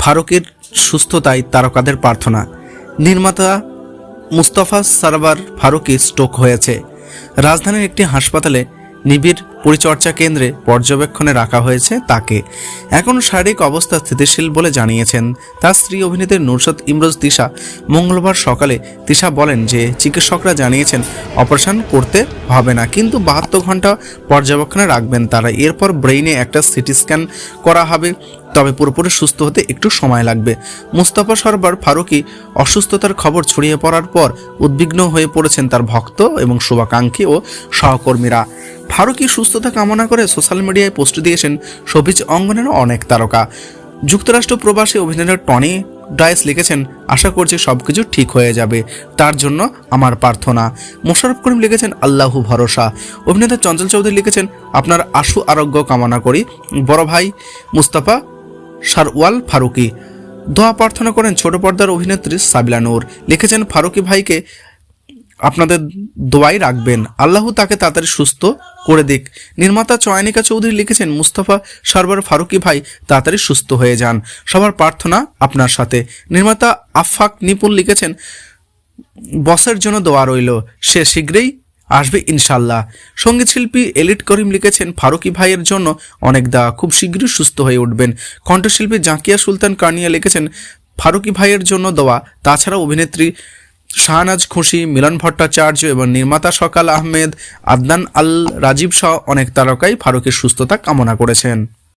ফারুকের সুস্থতায় তারকাদের প্রার্থনা। নির্মাতা মুস্তাফা সারবার ফারুকি স্ট্রোক হয়েছে। রাজধানীর একটি হাসপাতালে নিবিড় পরিচর্যা কেন্দ্রে পর্যবেক্ষণে রাখা হয়েছে তাকে। এখন শারীরিক অবস্থা স্থিতিশীল বলে জানিয়েছেন তার স্ত্রী অভিনেত্রী নুরসত ইমরোজ তিশা। মঙ্গলবার সকালে তিশা বলেন যে, চিকিৎসকরা জানিয়েছেন, অপারেশন করতে হবে না, কিন্তু বাহাত্তর ঘণ্টা পর্যবেক্ষণে রাখবেন তারা। এরপর ব্রেইনে একটা সিটি স্ক্যান করা হবে। তবে পুরোপুরি সুস্থ হতে একটু সময় লাগবে। মুস্তাফা সরবার ফারুকি অসুস্থতার খবর ছড়িয়ে পড়ার পর উদ্বিগ্ন হয়ে পড়েছেন তার ভক্ত এবং শুভাকাঙ্ক্ষী ও সহকর্মীরা। ফারুকি সুস্থতা কামনা করে সোশ্যাল মিডিয়ায় পোস্ট দিয়েছেন শোবিজ অঙ্গনের অনেক তারকা। যুক্তরাষ্ট্র প্রবাসী অভিনেতা টনি ডায়েস লিখেছেন, আশা করছি সব কিছু ঠিক হয়ে যাবে। তার জন্য আমার প্রার্থনা। মোশারফ করিম লিখেছেন, আল্লাহু ভরসা। অভিনেতা চঞ্চল চৌধুরী লিখেছেন, আপনার আশু আরোগ্য কামনা করি। বড় ভাই মুস্তাফা সারওয়াল ফারুকি। দোয়া প্রার্থনা করেন ছোট পর্দার অভিনেত্রী সাবিলা নূর। লিখেছেন, ফারুকি ভাইকে আপনাদের দোয়াই রাখবেন। আল্লাহ তাকে তাড়াতাড়ি সুস্থ করে দিক। নির্মাতা চয়নিকা চৌধুরী লিখেছেন, মুস্তাফা সরবার ফারুকি ভাই তাড়াতাড়ি সুস্থ হয়ে যান। সবার প্রার্থনা আপনার সাথে। নির্মাতা আফাক নিপুল লিখেছেন, বসের জন্য দোয়া রইল। সে শীঘ্রই আসবে ইনশাল্লাহ। সংগীত শিল্পী এলিট করিম লিখেছেন, ফারুকি ভাইয়ের জন্য অনেক দা খুব শীঘ্রই সুস্থ হয়ে উঠবেন। কণ্ঠশিল্পী জাকিয়া সুলতান কার্নিয়া লিখেছেন, ফারুকি ভাইয়ের জন্য দেওয়া তাছাড়া অভিনেত্রী শাহনাজ খুশি, মিলন ভট্টাচার্য এবং নির্মাতা সকাল আহমেদ, আদনান আল রাজীব সহ অনেক তারকাই ফারুকের সুস্থতা কামনা করেছেন।